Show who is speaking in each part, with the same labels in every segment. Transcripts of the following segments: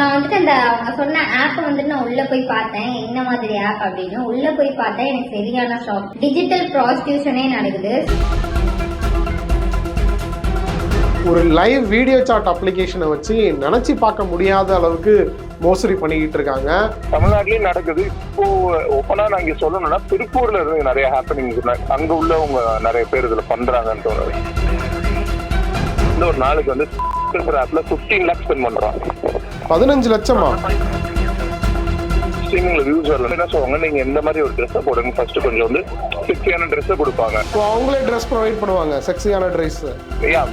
Speaker 1: நான் வந்துட்டு அந்த அவங்க சொன்ன ஆப் வந்துட்டு நான் உள்ள போய் பார்த்தேன். என்ன மாதிரி ஆப் அப்படின்னு. உள்ள போய் பார்த்தேன் எனக்கு சரியான ஷாப் டிஜிட்டல் ப்ராஸ்டியூஷனே நடக்குது.
Speaker 2: ஒரு லைவ் வீடியோ சாட் அப்ளிகேஷனை வச்சு நினச்சி பார்க்க முடியாத அளவுக்கு மோசடி பண்ணிக்கிட்டு இருக்காங்க.
Speaker 3: தமிழ்நாட்டிலயும் நடக்குது. இப்போ ஓப்பனா நான் இங்க சொல்லணும்னா திருப்பூர்ல இருந்து நிறைய ஹாப்பனிங் அங்க உள்ளவங்க நிறைய பேர் இதுல பண்றாங்கன்னு தோணுது. இந்த ஒரு நாளைக்கு வந்து ஆப்ல 15 லேக்ஸ் ஸ்பெண்ட் பண்றான்
Speaker 2: பதினஞ்சு லட்சமா?
Speaker 3: ஸ்ட்ரீமிங்ல வியூஸ் வரல. என்ன சொல்லுவாங்க? நீங்க இந்த மாதிரி ஒரு ட்ரெஸ்ஸை போடுங்க. ஃபர்ஸ்ட் கொஞ்சம் வந்து சிக்ஸியான ட்ரெஸ்ஸை கொடுப்பாங்க.
Speaker 2: இப்போ அவங்களே ட்ரெஸ் ப்ரொவைட் பண்ணுவாங்க செக்ஸியான ட்ரெஸ்
Speaker 3: யா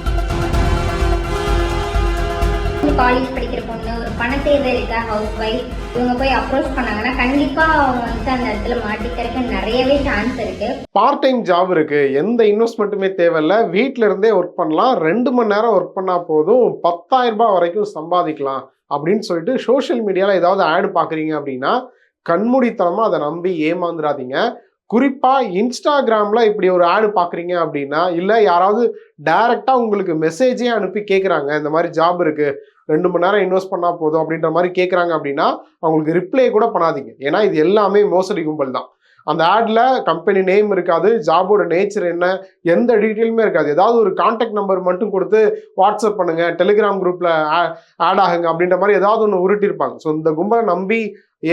Speaker 1: காலேஜ் படிக்கிற பொண்ணு ஒரு பண தேவை இருக்க ஹவுஸ் ஒய்ஃப் இவங்க போய் அப்ரோச் பண்ணாங்கன்னா கண்டிப்பா அவங்க வந்துட்டு அந்த இடத்துல மாட்டிக்கிறதுக்கு நிறையவே சான்ஸ் இருக்கு.
Speaker 2: பார்ட் டைம் ஜாப் இருக்கு. எந்த இன்வெஸ்ட்மெண்ட்டுமே தேவையில்ல. வீட்ல இருந்தே ஒர்க் பண்ணலாம். ரெண்டு மணி நேரம் ஒர்க் பண்ணா போதும். பத்தாயிரம் ரூபாய் வரைக்கும் சம்பாதிக்கலாம். அப்படின்னு சொல்லிட்டு சோஷியல் மீடியாவில் ஏதாவது ஆட் பார்க்குறீங்க அப்படின்னா கண்மூடித்தனமாக அதை நம்பி ஏமாந்துடாதீங்க குறிப்பாக இன்ஸ்டாகிராமில் இப்படி ஒரு ஆடு பார்க்குறீங்க அப்படின்னா இல்லை யாராவது டைரெக்டாக உங்களுக்கு மெசேஜே அனுப்பி கேட்குறாங்க இந்த மாதிரி ஜாப் இருக்குது ரெண்டு மணி நேரம் இன்வெஸ்ட் பண்ணால் போதும் அப்படின்ற மாதிரி கேட்குறாங்க அப்படின்னா அவங்களுக்கு ரிப்ளை கூட பண்ணாதீங்க. ஏன்னா இது எல்லாமே மோசடி கும்பல் தான். அந்த ஆட்ல கம்பெனி நேம் இருக்காது ஜாபோட நேச்சர் என்ன எந்த டீட்டெயிலுமே இருக்காது. ஏதாவது ஒரு கான்டாக்ட் நம்பர் மட்டும் கொடுத்து வாட்ஸ்அப் பண்ணுங்க டெலிகிராம் குரூப்ல ஆட் ஆகுங்க அப்படின்ற மாதிரி ஏதாவது ஒன்று உருட்டியிருப்பாங்க ஸோ இந்த கும்பலை நம்பி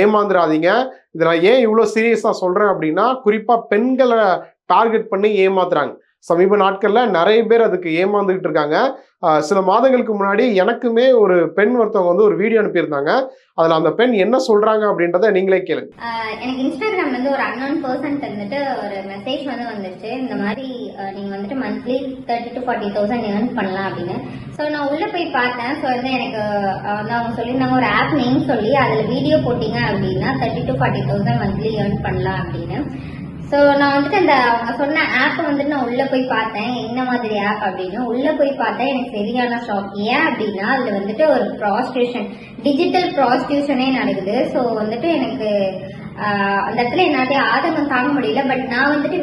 Speaker 2: ஏமாந்துடாதீங்க இதை நான் ஏன் இவ்வளோ சீரியஸாக சொல்கிறேன் அப்படின்னா குறிப்பாக பெண்களை டார்கெட் பண்ணி ஏமாத்துறாங்க. சமீப நாட்களில் நிறைய பேர் அதுக்கு ஏமாந்துக்கிட்டு இருக்காங்க. சில மாதங்களுக்கு முன்னாடி எனக்குமே ஒரு பெண் ஒருத்தவங்க வந்து ஒரு வீடியோ அனுப்பியிருந்தாங்க. அதில் அந்த பெண் என்ன சொல்கிறாங்க அப்படின்றத நீங்களே கேளுங்க.
Speaker 1: எனக்கு இன்ஸ்டாகிராம்ல இருந்து ஒரு அன்னோன் பர்சன் வந்துட்டு ஒரு மெசேஜ் வந்து வந்துருச்சு இந்த மாதிரி நீங்கள் நீங்க வந்துட்டு monthly thirty to forty thousand earn பண்ணலாம் அப்படின்னு. ஸோ நான் உள்ள போய் பார்த்தேன். ஸோ வந்து எனக்கு வந்து அவங்க சொல்லியிருந்தாங்க ஒரு ஆப் நேம் சொல்லி அதில் வீடியோ போட்டீங்க அப்படின்னா thirty to forty thousand monthly earn பண்ணலாம் அப்படின்னு. ஸோ நான் வந்துட்டு அந்த அவங்க சொன்ன ஆப்பை வந்துட்டு நான் உள்ளே போய் பார்த்தேன். என்ன மாதிரி ஆப் அப்படின்னு? உள்ளே போய் பார்த்தேன் எனக்கு சரியான ஷாக் ஏன் அப்படின்னா அதில் வந்துட்டு ஒரு ப்ராஸ்டியூஷன் டிஜிட்டல் ப்ராஸ்டியூஷனே நடக்குது. ஸோ வந்துட்டு எனக்கு அந்த இடத்துல என்னாலே ஆதங்கம் தாங்க முடியல. பட் நான் வந்துட்டு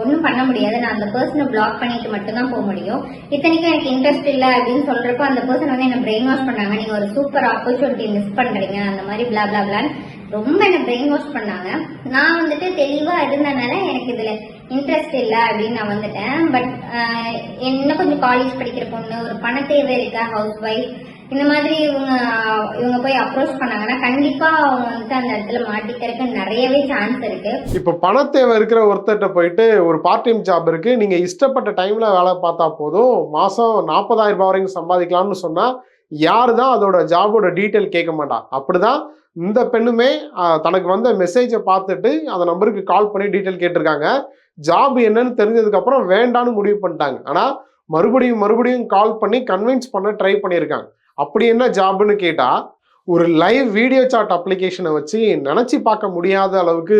Speaker 1: ஒன்றும் பண்ண முடியாது. நான் அந்த பர்சனை பிளாக் பண்ணிட்டு மட்டும்தான் போக முடியும். இத்தனைக்கும் எனக்கு இன்ட்ரெஸ்ட் இல்லை அப்படின்னு சொல்றப்போ அந்த பர்சன் வந்து என்ன பிரெயின் வாஷ் பண்ணாங்க. நீங்க ஒரு சூப்பர் ஆப்பர்ச்சுனிட்டி மிஸ் பண்றீங்க. அந்த மாதிரி பிளா பிளா பிளான்னு ரொம்ப என்ன பிரெயின் வாஷ் பண்ணாங்க. நான் வந்துட்டு தெளிவா இருந்தனால எனக்கு இதுல இன்ட்ரெஸ்ட் இல்ல அப்படின்னு நான் வந்துட்டேன். பட் என்ன கொஞ்சம் காலேஜ் படிக்கிற பொண்ணு ஒரு பண தேவை இருக்கா ஹவுஸ் ஒய்ஃப் இந்த மாதிரி இவங்க இவங்க போய் அப்ரோச் பண்ணாங்கன்னா கண்டிப்பா அவங்க வந்துட்டு அந்த இடத்துல மாட்டிக்கிறதுக்கு நிறையவே சான்ஸ் இருக்கு.
Speaker 2: இப்போ தேவை இருக்கிற ஒருத்தர்கிட்ட போயிட்டு ஒரு பார்ட் டைம் ஜாப் இருக்கு. நீங்க இஷ்டப்பட்ட டைம்ல வேலை பார்த்தா போதும். மாசம் நாற்பதாயிரம் ரூபாய் வரைக்கும் சம்பாதிக்கலாம்னு சொன்னா யாரு தான் அதோட ஜாபோட டீட்டெயில் கேட்க மாட்டா. அப்படிதான் இந்த பெண்ணுமே தனக்கு வந்த மெசேஜை பார்த்துட்டு அந்த நம்பருக்கு கால் பண்ணி டீட்டெயில் கேட்டிருக்காங்க. ஜாப் என்னன்னு தெரிஞ்சதுக்கு அப்புறம் வேண்டான்னு முடிவு பண்ணிட்டாங்க. ஆனால் மறுபடியும் மறுபடியும் கால் பண்ணி கன்வின்ஸ் பண்ண ட்ரை பண்ணியிருக்காங்க. அப்படி என்ன ஜாப்னு கேட்டால் ஒரு லைவ் வீடியோ சாட் அப்ளிகேஷனை வச்சு நினச்சி பார்க்க முடியாத அளவுக்கு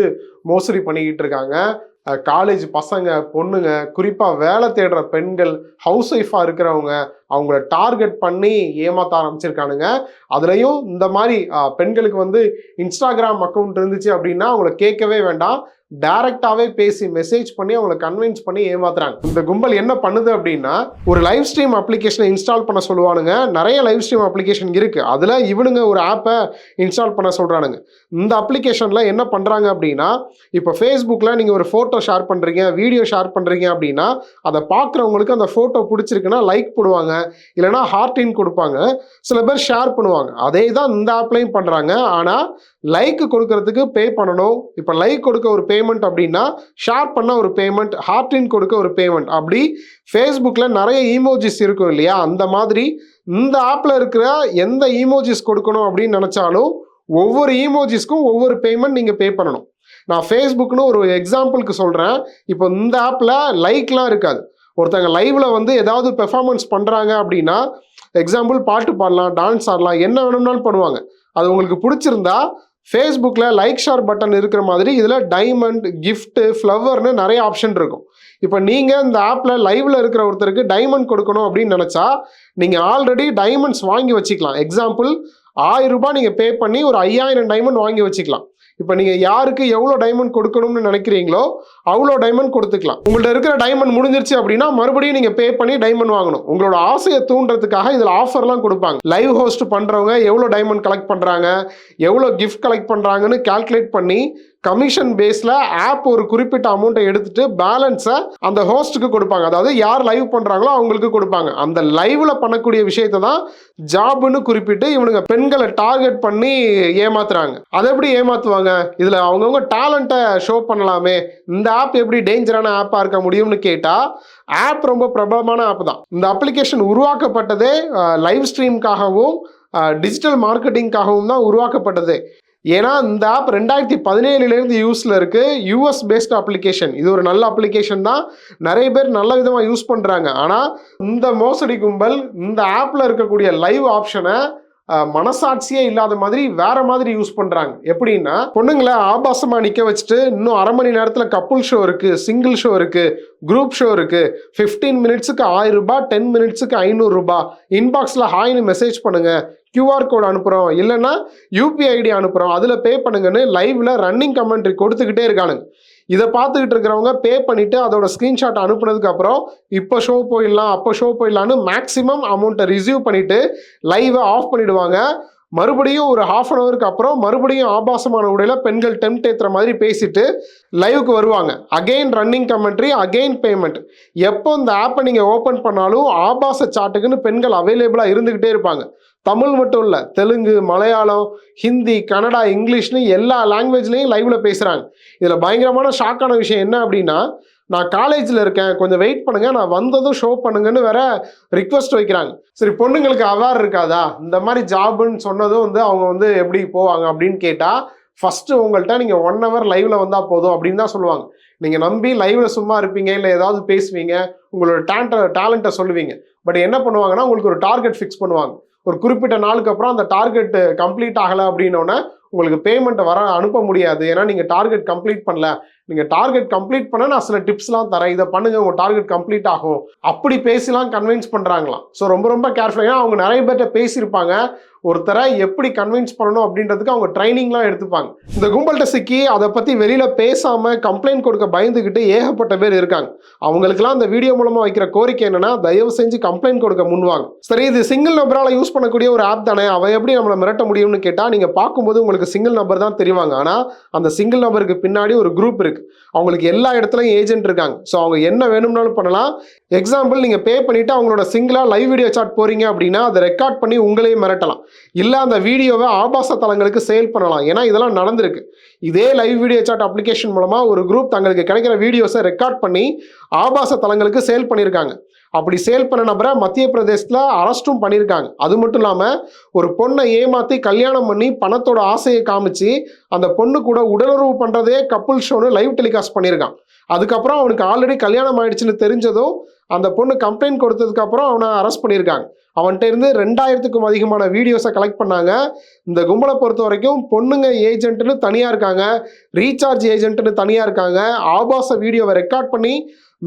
Speaker 2: மோசடி பண்ணிக்கிட்டு இருக்காங்க. காலேஜ் பசங்க பொண்ணுங்க குறிப்பாக வேலை தேடுற பெண்கள் ஹவுஸ் ஒய்ஃபாக இருக்கிறவங்க அவங்கள டார்கெட் பண்ணி ஏமாத்த ஆரம்பிச்சிருக்கானுங்க. அதுலேயும் இந்த மாதிரி பெண்களுக்கு வந்து இன்ஸ்டாகிராம் அக்கௌண்ட் இருந்துச்சு அப்படின்னா அவங்கள கேட்கவே வேண்டாம். டைரக்டாவே பேசி மெசேஜ் பண்ணி அவங்கள கன்வின்ஸ் பண்ணி ஏமாத்துறாங்க. இந்த கும்பல் என்ன பண்ணுது அப்படின்னா ஒரு லைவ் ஸ்ட்ரீம் அப்ளிகேஷனை இன்ஸ்டால் பண்ண சொல்லுவானுங்க. நிறைய லைவ் ஸ்ட்ரீம் அப்ளிகேஷன் இருக்கு. அதுல இவனுங்க ஒரு ஆப்பை இன்ஸ்டால் பண்ண சொல்றானுங்க. இந்த அப்ளிகேஷன்ல என்ன பண்றாங்க அப்படின்னா இப்போ ஃபேஸ்புக்கில் நீங்கள் ஒரு ஃபோட்டோ ஷேர் பண்ணுறீங்க வீடியோ ஷேர் பண்ணுறீங்க அப்படின்னா அதை பார்க்குறவங்களுக்கு அந்த ஃபோட்டோ பிடிச்சிருக்குன்னா லைக் போடுவாங்க. இல்லைனா ஹார்டின் கொடுப்பாங்க. சில பேர் ஷேர் பண்ணுவாங்க. அதே தான் இந்த ஆப்லையும் பண்ணுறாங்க ஆனால் லைக் கொடுக்கறதுக்கு பே பண்ணணும். இப்போ லைக் கொடுக்க ஒரு பேமெண்ட் அப்படின்னா ஷேர் பண்ண ஒரு பேமெண்ட் ஹார்டின் கொடுக்க ஒரு பேமெண்ட் அப்படி ஃபேஸ்புக்கில் நிறைய ஈமோஜிஸ் இருக்கும் இல்லையா? அந்த மாதிரி இந்த ஆப்பில் இருக்கிற எந்த ஈமோஜிஸ் கொடுக்கணும் அப்படின்னு நினச்சாலும் ஒவ்வொரு ஈமோஜிஸ்க்கும் ஒவ்வொரு பேமெண்ட் நீங்கள் பே பண்ணணும். நான் ஃபேஸ்புக்னு ஒரு எக்ஸாம்பிளுக்கு சொல்கிறேன் இப்போ இந்த ஆப்பில் லைக்லாம் இருக்காது. ஒருத்தங்க லைவ்ல வந்து ஏதாவது பெர்ஃபார்மன்ஸ் பண்ணுறாங்க அப்படின்னா எக்ஸாம்பிள் பாட்டு பாடலாம் டான்ஸ் ஆடலாம் என்ன வேணும்னாலும் பண்ணுவாங்க. அது உங்களுக்கு பிடிச்சிருந்தா ஃபேஸ்புக்கில் லைக் ஷேர் பட்டன் இருக்கிற மாதிரி இதில் டைமண்ட் கிஃப்ட்டு ஃப்ளவர்னு நிறைய ஆப்ஷன் இருக்கும். இப்போ நீங்கள் இந்த ஆப்பில் லைவில் இருக்கிற ஒருத்தருக்கு டைமண்ட் கொடுக்கணும் அப்படின்னு நினச்சா நீங்கள் ஆல்ரெடி டைமண்ட்ஸ் வாங்கி வச்சுக்கலாம். எக்ஸாம்பிள் ஆயிரம் ரூபாய் நீங்கள் பே பண்ணி ஒரு ஐயாயிரம் டைமண்ட் வாங்கி வச்சுக்கலாம். இப்போ நீங்கள் யாருக்கு எவ்வளோ டைமண்ட் கொடுக்கணும்னு நினைக்கிறீங்களோ அவ்வளோ டைமண்ட் கொடுத்துக்கலாம். உங்கள்கிட்ட இருக்கிற டைமண்ட் முடிஞ்சிருச்சு அப்படின்னா மறுபடியும் நீங்கள் பே பண்ணி டைமண்ட் வாங்கணும். உங்களோட ஆசையை தூண்டுறதுக்காக இதில் ஆஃபர்லாம் கொடுப்பாங்க. லைவ் ஹோஸ்ட் பண்ணுறவங்க எவ்வளோ டைமண்ட் கலெக்ட் பண்ணுறாங்க எவ்வளோ கிஃப்ட் கலெக்ட் பண்ணுறாங்கன்னு கால்குலேட் பண்ணி கமிஷன் பேஸில் ஆப் ஒரு குறிப்பிட்ட அமௌண்ட்டை எடுத்துட்டு பேலன்ஸை அந்த ஹோஸ்ட்டுக்கு கொடுப்பாங்க. அதாவது யார் லைவ் பண்ணுறாங்களோ அவங்களுக்கு கொடுப்பாங்க. அந்த லைவில் பண்ணக்கூடிய விஷயத்தை தான் ஜாப்னு குறிப்பிட்டு இவனுங்க பெண்களை டார்கெட் பண்ணி ஏமாத்துறாங்க. அதை எப்படி ஏமாத்துவாங்க? இதில் அவங்கவுங்க டேலண்ட்டை ஷோ பண்ணலாமே. இந்த ஆப் எப்படி டேஞ்சரான ஆப்பாக இருக்க முடியும்னு கேட்டால் ஆப் ரொம்ப பிரபலமான ஆப் தான். இந்த அப்ளிகேஷன் உருவாக்கப்பட்டதே லைவ் ஸ்ட்ரீம்காகவும் டிஜிட்டல் மார்க்கெட்டிங்காகவும் தான் உருவாக்கப்பட்டது. ஏன்னா இந்த ஆப் ரெண்டாயிரத்தி பதினேழுலேருந்து யூஸில் இருக்குது யூஎஸ் பேஸ்ட் அப்ளிகேஷன் இது ஒரு நல்ல அப்ளிகேஷன் தான். நிறைய பேர் நல்ல விதமாக யூஸ் பண்ணுறாங்க ஆனால் இந்த மோசடி கும்பல் இந்த ஆப்பில் இருக்கக்கூடிய லைவ் ஆப்ஷனை மனசாட்சியே இல்லாத மாதிரி வேற மாதிரி யூஸ் பண்றாங்க. எப்படின்னா பொண்ணுங்களை ஆபாசமா நிக்க வச்சுட்டு இன்னும் அரை மணி நேரத்துல கப்புள் ஷோ இருக்கு சிங்கிள் ஷோ இருக்கு குரூப் ஷோ இருக்கு. 15 மினிட்ஸுக்கு ஆயிரம் ரூபாய் டென் மினிட்ஸுக்கு ஐநூறு ரூபாய். இன்பாக்ஸ்ல ஹாய்னு மெசேஜ் பண்ணுங்க. கியூஆர் கோட் அனுப்புகிறோம் இல்லைன்னா யூபிஐ ஐடி அனுப்புகிறோம் அதில் பே பண்ணுங்கன்னு லைவில் ரன்னிங் கமெண்ட்ரி கொடுத்துக்கிட்டே இருக்கானுங்க. இதை பார்த்துக்கிட்டு இருக்கிறவங்க பே பண்ணிவிட்டு அதோட ஸ்க்ரீன்ஷாட் அனுப்புனதுக்கப்புறம் இப்போ ஷோ போயிடலாம் அப்போ ஷோ போயிடலான்னு மேக்ஸிமம் அமௌண்ட்டை ரிசீவ் பண்ணிவிட்டு லைவை ஆஃப் பண்ணிவிடுவாங்க மறுபடியும் ஒரு ஹாஃப் அன் ஹவருக்கு அப்புறம் மறுபடியும் ஆபாசமான உடையில் பெண்கள் டெம்ட் ஏத்துற மாதிரி பேசிட்டு லைவுக்கு வருவாங்க. Again running commentary again payment எப்போ இந்த ஆப்பை நீங்கள் ஓப்பன் பண்ணாலும் ஆபாச சாட்டுக்குன்னு பெண்கள் அவைலபிளாக இருந்துக்கிட்டே இருப்பாங்க. தமிழ் மட்டும் இல்லை தெலுங்கு மலையாளம் ஹிந்தி கன்னடா இங்கிலீஷ்னு எல்லா லாங்குவேஜ்லேயும் லைவ்ல பேசுகிறாங்க இதில் பயங்கரமான ஷாக்கான விஷயம் என்ன அப்படின்னா நான் காலேஜில் இருக்கேன் கொஞ்சம் வெயிட் பண்ணுங்க நான் வந்ததும் ஷோ பண்ணுங்கன்னு வேற ரிக்வஸ்ட் வைக்கிறாங்க. சரி பொண்ணுங்களுக்கு அவேர் இருக்காதா? இந்த மாதிரி ஜாப்னு சொன்னதும் வந்து அவங்க வந்து எப்படி போவாங்க அப்படின்னு கேட்டால் ஃபஸ்ட்டு உங்கள்கிட்ட நீங்கள் ஒன் ஹவர் லைவ்ல வந்தால் போதும் அப்படின்னு தான் சொல்லுவாங்க. நீங்கள் நம்பி லைவ்ல சும்மா இருப்பீங்க இல்லை ஏதாவது பேசுவீங்க உங்களோட டேலண்ட்டை டேலண்ட்டை சொல்லுவீங்க. பட் என்ன பண்ணுவாங்கன்னா உங்களுக்கு ஒரு டார்கெட் ஃபிக்ஸ் பண்ணுவாங்க. ஒரு குறிப்பிட்ட நாளுக்கு அப்புறம் அந்த டார்கெட் கம்ப்ளீட் ஆகலை அப்படின்னோடனே உங்களுக்கு பேமெண்ட்டை வர அனுப்ப முடியாது. ஏன்னா நீங்கள் டார்கெட் கம்ப்ளீட் பண்ணல. நீங்கள் டார்கெட் கம்ப்ளீட் பண்ண நான் சில டிப்ஸ்லாம் தரேன். இதை பண்ணுங்க உங்கள் டார்கெட் கம்ப்ளீட் ஆகும். அப்படி பேசிலாம் கன்வின்ஸ் பண்ணுறாங்களாம் ஸோ ரொம்ப ரொம்ப கேர்ஃபுல்லாக ஏன்னா அவங்க நிறைய பேர்கிட்ட பேசியிருப்பாங்க. ஒருத்தரை எப்படி கன்வின்ஸ் பண்ணணும் அப்படின்றதுக்கு அவங்க ட்ரைனிங்லாம் எடுத்துப்பாங்க. இந்த கும்பல்கிட்ட சிக்கி அதை பற்றி வெளியில் பேசாமல் கம்ப்ளைண்ட் கொடுக்க பயந்துக்கிட்டு ஏகப்பட்ட பேர் இருக்காங்க. அவங்களுக்குலாம் அந்த வீடியோ மூலமாக வைக்கிற கோரிக்கை என்னன்னா தயவு செஞ்சு கம்ப்ளைண்ட் கொடுக்க முன்வாங்க. சரி இது சிங்கிள் நம்பரால் யூஸ் பண்ணக்கூடிய ஒரு ஆப் தானே. அவன் எப்படி நம்மளை மிரட்ட முடியும்னு கேட்டால் நீங்கள் பார்க்கும்போது உங்களுக்கு சிங்கிள் நம்பர் தான் தெரிவாங்க. ஆனால் அந்த சிங்கிள் நம்பருக்கு பின்னாடி ஒரு குரூப் இருக்கு. அவங்களுக்கு எல்லா இடத்துலையும் ஏஜென்ட் இருக்காங்க. ஸோ அவங்க என்ன வேணும்னாலும் பண்ணலாம். எக்ஸாம்பிள் நீங்கள் பே பண்ணிவிட்டு அவங்களோட சிங்கிளாக லைவ் வீடியோ சாட் போகிறீங்க அப்படின்னா அதை ரெக்கார்ட் பண்ணி உங்களையும் மிரட்டலாம். இல்லை அந்த வீடியோவை ஆபாச தளங்களுக்கு சேல் பண்ணலாம். ஏன்னா இதெல்லாம் நடந்திருக்கு. இதே லைவ் வீடியோ சாட் அப்ளிகேஷன் மூலமாக ஒரு குரூப் தங்களுக்கு கிடைக்கிற வீடியோஸை ரெக்கார்ட் பண்ணி ஆபாச தளங்களுக்கு சேல் பண்ணியிருக்காங்க. அப்படி சேல் பண்ண நபரை மத்திய பிரதேசத்தில் அரெஸ்ட்டும் பண்ணியிருக்காங்க அது மட்டும் இல்லாமல் ஒரு பொண்ணை ஏமாற்றி கல்யாணம் பண்ணி பணத்தோட ஆசையை காமிச்சு அந்த பொண்ணு கூட உடலுறவு பண்ணுறதே கப்புள் ஷோன்னு லைவ் டெலிகாஸ்ட் பண்ணியிருக்கான் அதுக்கப்புறம் அவனுக்கு ஆல்ரெடி கல்யாணம் ஆயிடுச்சுன்னு தெரிஞ்சதும் அந்த பொண்ணு கம்ப்ளைண்ட் கொடுத்ததுக்கு அப்புறம் அவனை அரெஸ்ட் பண்ணியிருக்காங்க அவன்கிட்ட இருந்து ரெண்டாயிரத்துக்கும் அதிகமான வீடியோஸை கலெக்ட் பண்ணாங்க. இந்த கும்பலை பொறுத்த வரைக்கும் பொண்ணுங்க ஏஜென்ட்னு தனியாக இருக்காங்க. ரீசார்ஜ் ஏஜென்ட்னு தனியாக இருக்காங்க. ஆபாச வீடியோவை ரெக்கார்ட் பண்ணி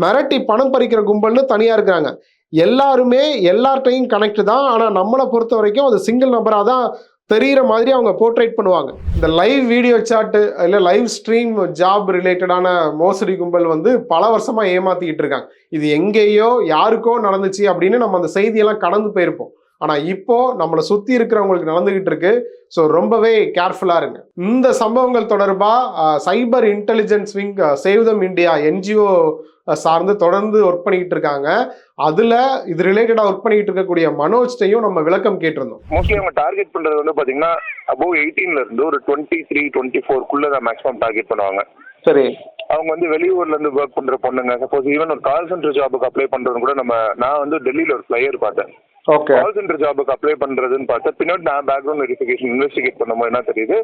Speaker 2: மிரட்டி பணம் பறிக்கிற கும்பல்னு தனியாக இருக்கிறாங்க. எல்லாருமே எல்லார்ட்டையும் கனெக்ட் தான். ஆனால் நம்மளை பொறுத்த வரைக்கும் அது சிங்கிள் நம்பராக தான் தெரிகிற மாதிரி அவங்க போர்ட்ரேட் பண்ணுவாங்க. இந்த லைவ் வீடியோ சாட்டு இல்லை லைவ் ஸ்ட்ரீம் ஜாப் ரிலேட்டடான மோசடி கும்பல் வந்து பல வருஷமாக ஏமாத்திக்கிட்டு இருக்காங்க. இது எங்கேயோ யாருக்கோ நடந்துச்சு அப்படின்னு நம்ம அந்த செய்தியெல்லாம் கடந்து போயிருப்போம். ஆனால் இப்போ நம்மளை சுற்றி இருக்கிறவங்களுக்கு நடந்துகிட்டு இருக்கு. ஸோ ரொம்பவே கேர்ஃபுல்லாக இருங்க. இந்த சம்பவங்கள் தொடர்பாக cyber intelligence wing save them India NGO சார்ந்து தொடர்ந்து ஒர்க் பண்ணிக்கிட்டு இருக்காங்க. அதில் இது ரிலேட்டடாக ஒர்க் பண்ணிக்கிட்டு இருக்கக்கூடிய மனோஜ்டையும் நம்ம விளக்கம் கேட்டிருந்தோம்.
Speaker 3: மோஸ்ட்லி அவங்க டார்கெட் பண்றது வந்து பாத்தீங்கன்னா அபவ் எயிட்டீன்ல இருந்து ஒரு டுவெண்ட்டி த்ரீ டுவெண்ட்டி ஃபோர்க்குள்ள தான் மேக்ஸிமம் டார்கெட் பண்ணுவாங்க.
Speaker 2: சரி.
Speaker 3: அவங்க வந்து வெளியூர்ல இருந்து ஒர்க் பண்ற பொண்ணுங்க சப்போஸ் ஈவன் ஒரு கால் சென்டர் ஜாபுக்கு அப்ளை பண்றது கூட நம்ம நான் வந்து டெல்லியில ஒரு ஃபிளையர் பார்த்தேன்.
Speaker 2: ஓகே
Speaker 3: கால் சென்டர் ஜாபுக்கு அப்ளை பண்றதுன்னு பார்த்தா பின்னாடி நான் பேக்ரவுண்ட் வெரிஃபிகேஷன் இன்வெஸ்டிகேட் பண்ணும்போது என்ன தெரியுது.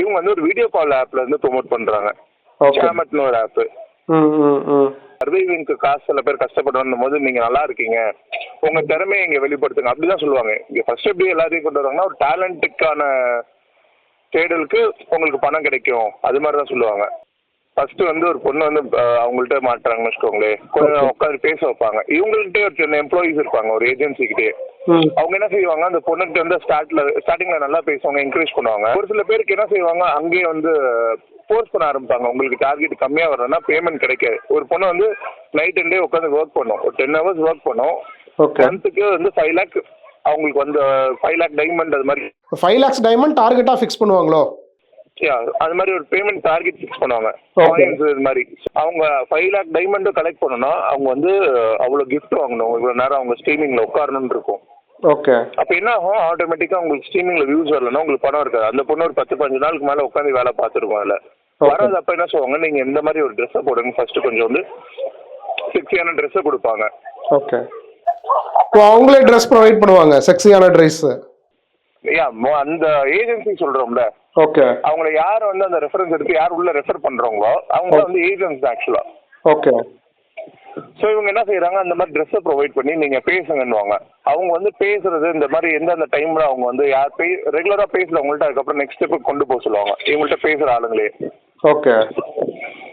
Speaker 3: இவங்க வந்து ஒரு வீடியோ கால் ஆப்ல இருந்து ப்ரோமோட் பண்றாங்க. சாமட்னு ஒரு ஆப் சர்வைவிங்க்கு காசு சில பேர் கஷ்டப்படுறோம் போது நீங்க நல்லா இருக்கீங்க. உங்க திறமையை இங்க வெளிப்படுத்துங்க. அப்படிதான் சொல்லுவாங்க. இங்க ஃபர்ஸ்ட் எப்படி எல்லாத்தையும் கொண்டு வராங்கன்னா ஒரு டேலண்ட்டுக்கான தேடலுக்கு உங்களுக்கு பணம் கிடைக்கும். அது மாதிரி தான் சொல்லுவாங்க. ஃபர்ஸ்ட் வந்து ஒரு பொண்ணு வந்து அவங்கள்ட்ட மாட்டுறாங்கன்னு வச்சுக்கோங்களேன் கொஞ்சம் உட்காந்து பேச வைப்பாங்க. இவங்கள்ட்ட ஒரு சின்ன எம்ப்ளாயீஸ் இருப்பாங்க ஒரு ஏஜென்சி கிட்டே
Speaker 2: ம்.
Speaker 3: அவங்க என்ன செய்வாங்க அந்த பொண்ணுகிட்ட வந்து ஸ்டார்ட்ல ஸ்டார்டிங்ல நல்லா பேசுவாங்க என்கரேஜ் பண்ணுவாங்க. ஒரு சில பேருக்கு என்ன செய்வாங்க அங்கேயே வந்து ஃபோர்ஸ் பண்ண ஆரம்பிப்பாங்க. உங்களுக்கு டார்கெட் கம்மியா வரணும்னா பேமெண்ட் கிடைக்காது. ஒரு பொண்ணு வந்து நைட் அண்ட் டே உட்காந்து ஒர்க் பண்ணும். ஒரு டென் ஹவர்ஸ் ஒர்க் பண்ணும். மந்த்துக்கு வந்து ஃபைவ் லேக் அவங்களுக்கு வந்து ஃபைவ் லேக் டைமண்ட் அது மாதிரி.
Speaker 2: ஃபைவ் லேக்ஸ் டைமண்ட் டார்கெட்டாக ஃபிக்ஸ் பண்ணுவாங்களோ?
Speaker 3: அது மாதிரி ஒரு பேமெண்ட் டார்கெட் ஃபிக்ஸ் பண்ணுவாங்க. காயின்ஸ் இது மாதிரி. அவங்க ஃபைவ் லேக் டைமண்டும் கலெக்ட் பண்ணணும்னா அவங்க வந்து அவ்வளோ கிஃப்ட் வாங்கணும். இவ்வளோ நேரம் அவங்க ஸ்ட்ரீமிங்ல உட்காரணும்னு இருக்கும்.
Speaker 2: ஓகே
Speaker 3: அப்ப என்ன ஆகும்? ஆட்டோமேட்டிக்கா உங்களுக்கு ஸ்ட்ரீமிங்ல வியூஸ் வரலன்னா உங்களுக்கு பணம் இருக்காது. அந்த பொண்ணு ஒரு பத்து பதினஞ்சு நாளுக்கு மேல உட்காந்து வேலை பார்த்துருக்கோம் அதுல. வராது அப்ப என்ன சொல்லுவாங்க? நீங்க இந்த மாதிரி ஒரு ட்ரெஸ்ஸை போடுங்க. ஃபர்ஸ்ட் கொஞ்சம் வந்து செக்ஸியான ட்ரெஸ்ஸை கொடுப்பாங்க.
Speaker 2: ஓகே அவங்களே ட்ரெஸ் ப்ரொவைட் பண்ணுவாங்க. செக்ஸியான ட்ரெஸ்
Speaker 3: அந்த ஏஜென்சி சொல்றோம்ல.
Speaker 2: ஓகே
Speaker 3: அவங்கள யார் வந்து அந்த ரெஃபரன்ஸ் எடுத்து யார் உள்ள ரெஃபர் பண்றவங்களோ அவங்க வந்து ஏஜென்ட்ஸ் ஆக்சுவலா
Speaker 2: ஓகே
Speaker 3: ஸோ இவங்க என்ன செய்யறாங்க அந்த மாதிரி ட்ரெஸ்ஸை ப்ரொவைட் பண்ணி நீங்க பேசுங்கன்னுவாங்க. அவங்க வந்து பேசுறது இந்த மாதிரி எந்தெந்த டைம்ல அவங்க வந்து யார் பே ரெகுலரா பேசுறவங்கள்ட்ட அதுக்கப்புறம் நெக்ஸ்ட் ஸ்டெப்புக்கு கொண்டு போக சொல்லுவாங்க. இவங்கள்ட்ட பேசுற ஆளுங்களே.
Speaker 2: ஓகே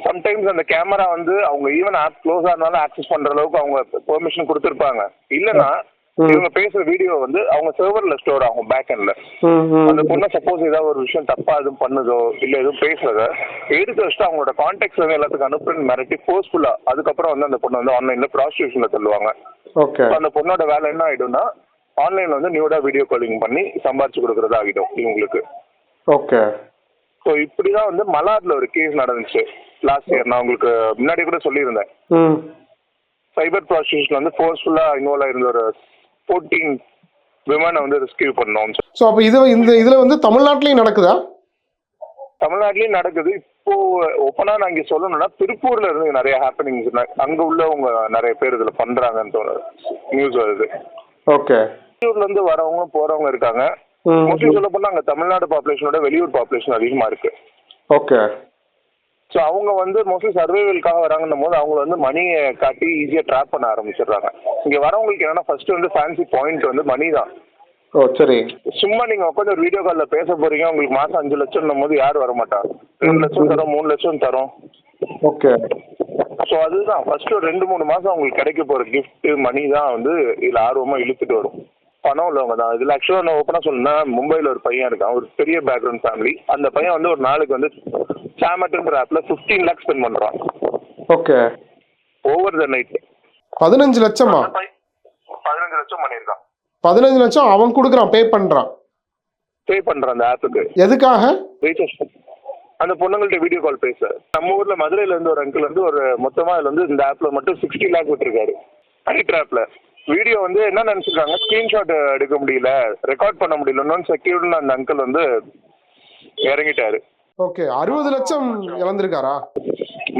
Speaker 3: சம்டைம்ஸ் அந்த கேமரா வந்து அவங்க ஈவன் ஆப் க்ளோஸ் ஆனாலும் ஆக்சஸ் பண்ற அளவுக்கு அவங்க பெர்மிஷன் கொடுத்துருப்பாங்க. இல்லைன்னா. இவங்க பேசுற வீடியோ வந்து அவங்க சர்வர்ல ஸ்டோர் ஆகும் பேக் எண்ட்ல அந்த பொண்ணை சப்போஸ் ஏதாவது ஒரு விஷயம் தப்பா எதுவும் பண்ணுதோ இல்ல எதுவும் பேசுறத எடுத்து வச்சுட்டு அவங்களோட கான்டாக்ட்ஸ் வந்து எல்லாத்துக்கும் அனுப்புன்னு மிரட்டி ஃபோர்ஸ்ஃபுல்லா அதுக்கப்புறம் வந்து அந்த பொண்ணை வந்து ஆன்லைன்ல ப்ராஸ்டியூஷன்ல So, அந்த பொண்ணோட வேலை என்ன ஆயிடும்னா ஆன்லைன்ல வந்து நியூடா வீடியோ காலிங் பண்ணி சம்பாரிச்சு கொடுக்கறது ஆகிடும் இவங்களுக்கு.
Speaker 2: ஓகே
Speaker 3: ஸோ இப்படிதான் வந்து மலாட்ல ஒரு கேஸ் நடந்துச்சு. லாஸ்ட் இயர் நான் உங்களுக்கு முன்னாடி கூட சொல்லியிருந்தேன். சைபர் ப்ராஸ்டியூஷன் வந்து ஃபோர்ஸ்ஃபுல்லாக இன்வால்வ் ஆயிருந்த ஒரு ஃபோர்டீன் விமனை வந்து ரெஸ்கியூ பண்ணோம்
Speaker 2: ஸோ அப்போ இது இந்த இதில் வந்து தமிழ்நாட்டிலையும் நடக்குதா?
Speaker 3: தமிழ்நாட்டிலயும் நடக்குது. இப்போ ஓப்பனா நான் இங்க சொல்லணும்னா திருப்பூர்ல இருந்து நிறைய ஹேப்பனிங்ஸ் அங்க உள்ளவங்க நிறைய பேர் இதுல பண்றாங்கன்னு தோணுது. நியூஸ் வருது.
Speaker 2: ஓகே
Speaker 3: வெளியூர்ல இருந்து வரவங்க போறவங்க இருக்காங்க. மோஸ்ட்லி சொல்ல போனா அங்க தமிழ்நாடு பாப்புலேஷனோட வெளியூர் பாப்புலேஷன் அதிகமா இருக்கு.
Speaker 2: ஓகே
Speaker 3: ஸோ அவங்க வந்து மோஸ்ட்லி சர்வைவலுக்காக வராங்கன்னும் போது அவங்கள வந்து மணியை காட்டி ஈஸியாக ட்ராப் பண்ண ஆரம்பிச்சிடுறாங்க. இங்கே வரவங்களுக்கு என்னன்னா ஃபர்ஸ்ட் வந்து ஃபேன்சி பாயிண்ட் வந்து மணி தான்.
Speaker 2: ஓ சரி.
Speaker 3: சும்மா நீங்க உட்காந்து ஒரு வீடியோ காலில் பேச போறீங்க உங்களுக்கு மாசம் அஞ்சு லட்சம் போது யார் வர மாட்டா ரெண்டு லட்சம் தரோம் மூணு லட்சம் தரோம்.
Speaker 2: ஓகே.
Speaker 3: ஸோ அதுதான். ஃபர்ஸ்ட் ஒரு ரெண்டு மூணு மாசம் உங்களுக்கு கிடைக்க போற gift மணி தான் வந்து இதுல ஆர்வமா இழுத்துட்டு வரும். பணம் உள்ளவங்க தான். இதுல ஆக்சுவலாக நான் ஓப்பனாக சொல்லணும்னா மும்பையில் ஒரு பையன் இருக்கான். ஒரு பெரிய பேக்ரவுண்ட் ஃபேமிலி அந்த பையன் வந்து ஒரு நாளைக்கு வந்து சாமட்டுன்ற ஆப்ல ஃபிஃப்டீன் லேக்ஸ் ஸ்பெண்ட் பண்றான்.
Speaker 2: ஓகே.
Speaker 3: ஓவர் த நைட்
Speaker 2: பதினஞ்சு லட்சமா?
Speaker 3: பதினஞ்சு லட்சம் பண்ணியிருக்கான்.
Speaker 2: பதினஞ்சு லட்சம் அவன் கொடுக்குறான் பே பண்ணுறான்
Speaker 3: பே பண்றான் அந்த ஆப்புக்கு
Speaker 2: எதுக்காக?
Speaker 3: அந்த பொண்ணுங்கள்ட்ட வீடியோ கால் பேச நம்ம ஊர்ல மதுரையில இருந்து ஒரு அங்கிள் வந்து ஒரு மொத்தமா இதுல வந்து இந்த ஆப்ல மட்டும் சிக்ஸ்டி லேக் விட்டுருக்காரு ஹைட்ரு ஆப்ல வீடியோ வந்து என்ன நினைச்சிருக்காங்க? ஸ்கிரீன்ஷாட் எடுக்க முடியல. ரெக்கார்ட் பண்ண முடியலன்னு செக்யூர்டுன்னு அந்த அங்கிள் வந்து இறங்கிட்டாரு.
Speaker 2: ஓகே அறுபது லட்சம் இழந்திருக்காரா?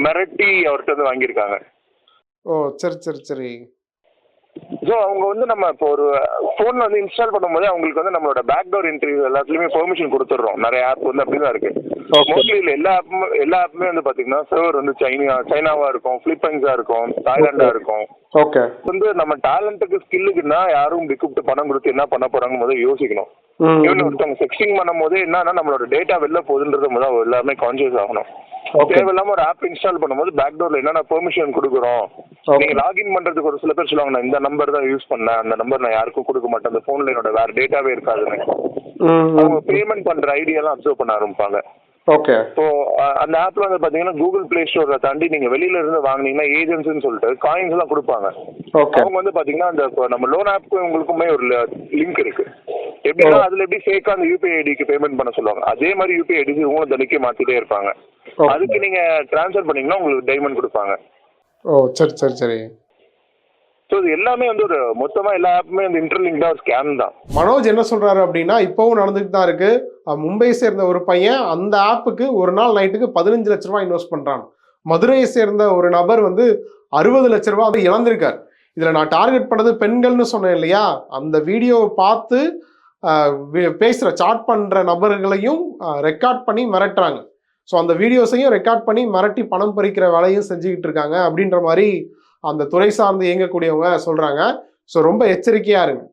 Speaker 3: மிரட்டி அவர்கிட்ட வந்து வாங்கியிருக்காங்க.
Speaker 2: ஓ சரி சரி சரி.
Speaker 3: ஸோ அவங்க வந்து நம்ம இப்போ ஒரு ஃபோனில் வந்து இன்ஸ்டால் பண்ணும்போது அவங்களுக்கு வந்து நம்மளோட பேக்டோர் என்ட்ரி எல்லாத்துலேயுமே பெர்மிஷன் கொடுத்துட்றோம். நிறைய ஆப் வந்து அப்படி தான் இருக்கு. மோஸ்ட்லி இல்லை எல்லா ஆப்புமே எல்லா ஆப்புமே வந்து பார்த்தீங்கன்னா சர்வர் வந்து சைனா சைனாவாக இருக்கும் ஃபிலிப்பைன்ஸாக இருக்கும் தாய்லாண்டாக இருக்கும்.
Speaker 2: ஓகே
Speaker 3: வந்து நம்ம டேலண்ட்டுக்கு ஸ்கில்லுக்குன்னா யாரும் இப்படி கூப்பிட்டு பணம் கொடுத்து என்ன பண்ண போறாங்க முதல்ல யோசிக்கணும். ஈவன் ஒருத்தவங்க செக்ஸிங் பண்ணும் போது என்னன்னா நம்மளோட டேட்டா வெளில போகுதுன்றது முதல்ல எல்லாருமே கான்சியஸ் ஆகணும். தேவையில்லாம ஒரு ஆப் இன்ஸ்டால் பண்ணும்போது பேக்டோர்ல என்னென்ன பெர்மிஷன் கொடுக்குறோம். நீங்க லாகின் பண்றதுக்கு ஒரு சில பேர் சொல்லுவாங்க நான் இந்த நம்பர் தான் யூஸ் பண்ணேன். அந்த நம்பர் நான் யாருக்கும் கொடுக்க மாட்டேன். அந்த போன்ல என்னோட வேற டேட்டாவே இருக்காதுன்னு. அவங்க பேமெண்ட் பண்ற ஐடியாலாம் அப்சர்வ் பண்ண ஆரம்பிப்பாங்க.
Speaker 2: ஓகே
Speaker 3: அஹ், அந்த ஆப்ல வந்து பாத்தீங்கன்னா கூகுள் பிளே ஸ்டோரை தாண்டி நீங்க வெளியில இருந்து வாங்குனீங்கன்னா ஏஜென்ட்ஸ்னு சொல்லிட்டு காயின்ஸ் எல்லாம் கொடுப்பாங்க.
Speaker 2: ஓகே
Speaker 3: அவங்க வந்து பாத்தீங்கன்னா அந்த நம்ம லோன் ஆப்க்கு உங்களுக்குமே ஒரு லிங்க் இருக்கு. எப்படின்னா அதுல எப்படி ஃபேக்கா அந்த யூபிஐ ஐடிக்கு பேமெண்ட் பண்ண சொல்லுவாங்க. அதே மாதிரி யூபிஐ ஐடி இவங்களும் தினைக்கே மாத்திட்டே இருப்பாங்க. அதுக்கு நீங்க ட்ரான்ஸ்ஃபர் பண்ணீங்கன்னா உங்களுக்கு டைமண்ட் கொடுப்பாங்க.
Speaker 2: ஓ சரி சரி சரி.
Speaker 3: ஸோ இது எல்லாமே வந்து ஒரு மொத்தமா எல்லா ஆப்புமே அந்த இன்டர்லிங்டா ஒரு ஸ்கேம் தான்.
Speaker 2: மனோஜ் என்ன சொல்றாரு அப்படின்னா இப்போவும் நடந்துட்டு தான் இருக்கு. மும்பையை சேர்ந்த ஒரு பையன் அந்த ஆப்புக்கு ஒரு நாள் நைட்டுக்கு பதினஞ்சு லட்ச ரூபாய் இன்வெஸ்ட் பண்ணுறான் மதுரையை சேர்ந்த ஒரு நபர் வந்து அறுபது லட்ச ரூபா வந்து இழந்திருக்கார். இதில் நான் டார்கெட் பண்ணது பெண்கள்னு சொன்னேன் இல்லையா? அந்த வீடியோவை பார்த்து பேசுகிற சாட் பண்ணுற நபர்களையும் ரெக்கார்ட் பண்ணி மிரட்டுறாங்க. ஸோ அந்த வீடியோஸையும் ரெக்கார்ட் பண்ணி மிரட்டி பணம் பறிக்கிற வேலையும் செஞ்சுக்கிட்டு இருக்காங்க அப்படின்ற மாதிரி அந்த துறை சார்ந்து இயங்கக்கூடியவங்க சொல்கிறாங்க ஸோ ரொம்ப எச்சரிக்கையாக இருங்க.